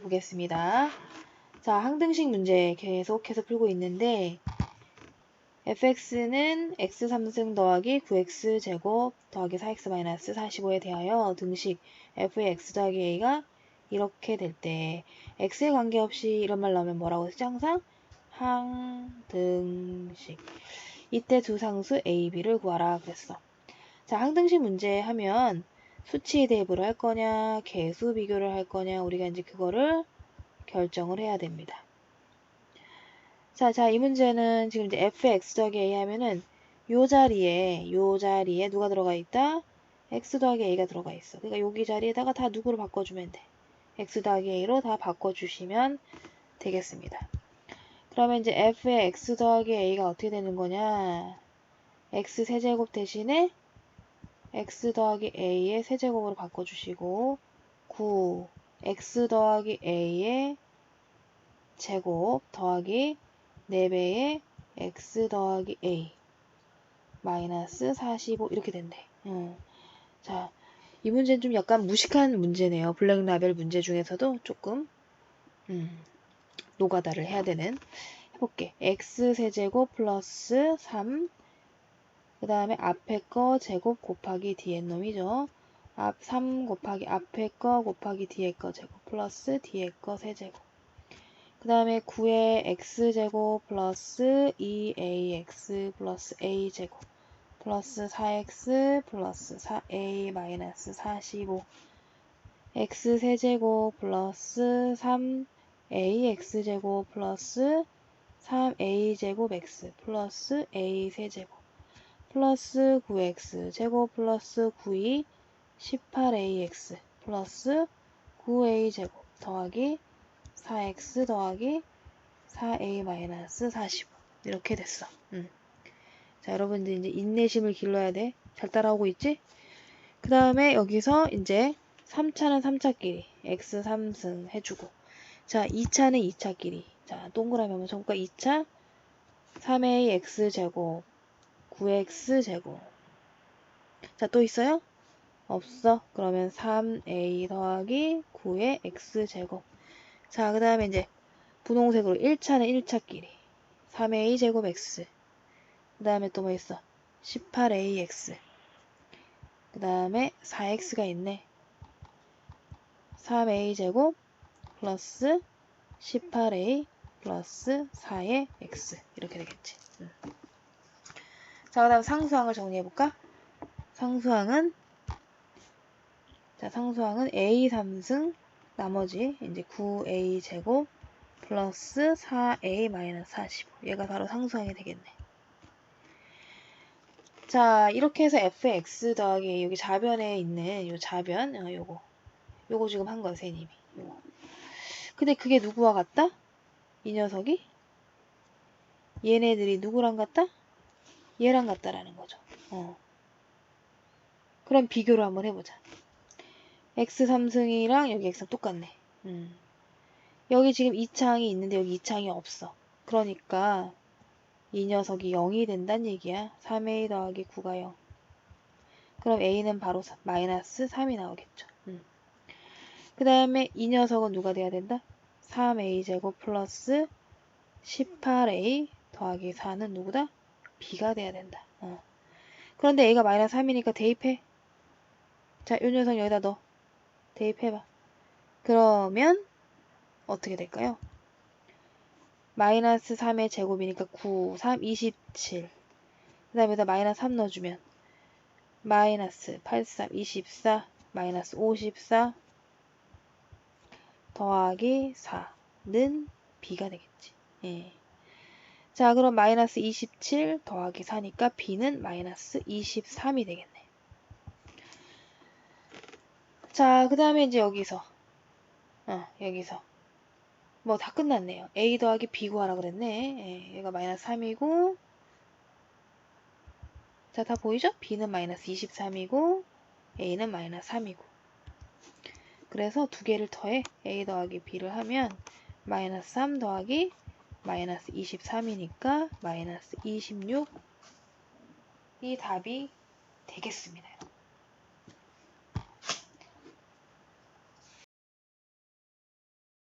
보겠습니다. 자, 항등식 문제 계속해서 풀고 있는데 fx는 x 3승 더하기 9x 제곱 더하기 4x 마이너스 45에 대하여 등식 f의 x 더하기 a가 이렇게 될 때 x에 관계없이 이런 말 나오면 뭐라고 쓰지 항상? 항등식 이때 두 상수 a, b를 구하라 그랬어. 자, 항등식 문제 하면 수치 대입을 할 거냐, 개수 비교를 할 거냐, 우리가 이제 그거를 결정을 해야 됩니다. 자, 자, 이 문제는 지금 이제 fx 더하기 a 하면은 요 자리에, 요 자리에 누가 들어가 있다? x 더하기 a가 들어가 있어. 그러니까 여기 자리에다가 다 누구로 바꿔주면 돼? x 더하기 a로 다 바꿔주시면 되겠습니다. 그러면 이제 f의 x 더하기 a가 어떻게 되는 거냐? x 세제곱 대신에 x 더하기 a의 세제곱으로 바꿔주시고 9 x 더하기 a의 제곱 더하기 4배의 x 더하기 a 마이너스 45 이렇게 된대. 음. 자, 이 문제는 좀 약간 무식한 문제네요. 블랙라벨 문제 중에서도 조금 음, 노가다를 해야 되는 해볼게. x 세제곱 플러스 3 그 다음에 앞에 거 제곱 곱하기 뒤에 놈이죠. 앞 3 곱하기 앞에 거 곱하기 뒤에 거 제곱 플러스 뒤에 거 세제곱. 그 다음에 9의 x제곱 플러스 2ax 플러스 a제곱 플러스 4x 플러스 4a 마이너스 45 x 세제곱 플러스 3ax제곱 플러스 3a제곱 x 플러스 a 세제곱 플러스 9x 제곱 플러스 9이 18ax 플러스 9a 제곱 더하기 4x 더하기 4a 마이너스 45 이렇게 됐어. 음. 자 여러분들 이제 인내심을 길러야 돼. 잘 따라오고 있지? 그 다음에 여기서 이제 3차는 3차끼리 x 3승 해주고 자 2차는 2차끼리 자 동그라미 한번 쳐볼까 2차 3a x 제곱 9x 제곱. 자, 또 있어요? 없어. 그러면 3a 더하기 9의 x 제곱. 자, 그 다음에 이제 분홍색으로 1차는 1차끼리. 3a 제곱 x. 그 다음에 또 뭐 있어? 18ax. 그 다음에 4x가 있네. 3a 제곱 플러스 18a 플러스 4의 x. 이렇게 되겠지. 응. 자, 그 다음 상수항을 정리해볼까? 상수항은, 자, 상수항은 a 3승, 나머지 이제 9a 제곱 플러스 4a 마이너스 45. 얘가 바로 상수항이 되겠네. 자, 이렇게 해서 fx 더하기 여기 좌변에 있는 요 좌변, 어, 요거. 요거 지금 한 거야, 선생님이. 요거. 근데 그게 누구와 같다? 이 녀석이? 얘네들이 누구랑 같다? 얘랑 같다라는 거죠. 어. 그럼 비교를 한번 해보자. x 3승이랑 여기 x랑 똑같네. 음. 여기 지금 2창이 있는데 여기 2창이 없어. 그러니까 이 녀석이 0이 된다는 얘기야. 3a 더하기 9가 0. 그럼 a는 바로 마이너스 3이 나오겠죠. 음. 그 다음에 이 녀석은 누가 돼야 된다? 3a 제곱 플러스 18a 더하기 4는 누구다? B가 돼야 된다. 어. 그런데 a가 마이너스 3이니까 대입해. 자, 요 녀석 여기다 넣어. 대입해봐. 그러면 어떻게 될까요? 마이너스 3의 제곱이니까 9, 3, 27. 그 다음에 다 마이너스 3 넣어주면 마이너스 8, 3, 24, 마이너스 54 더하기 4는 b가 되겠지. 예. 자, 그럼 마이너스 27 더하기 4니까 b는 마이너스 23이 되겠네. 자, 그 다음에 이제 여기서 어, 여기서 뭐 다 끝났네요. a 더하기 b 구하라 그랬네. 예, 얘가 마이너스 3이고 자, 다 보이죠? b는 마이너스 23이고 a는 마이너스 3이고 그래서 두 개를 더해 a 더하기 b를 하면 마이너스 3 더하기 마이너스 23이니까 마이너스 26이 답이 되겠습니다.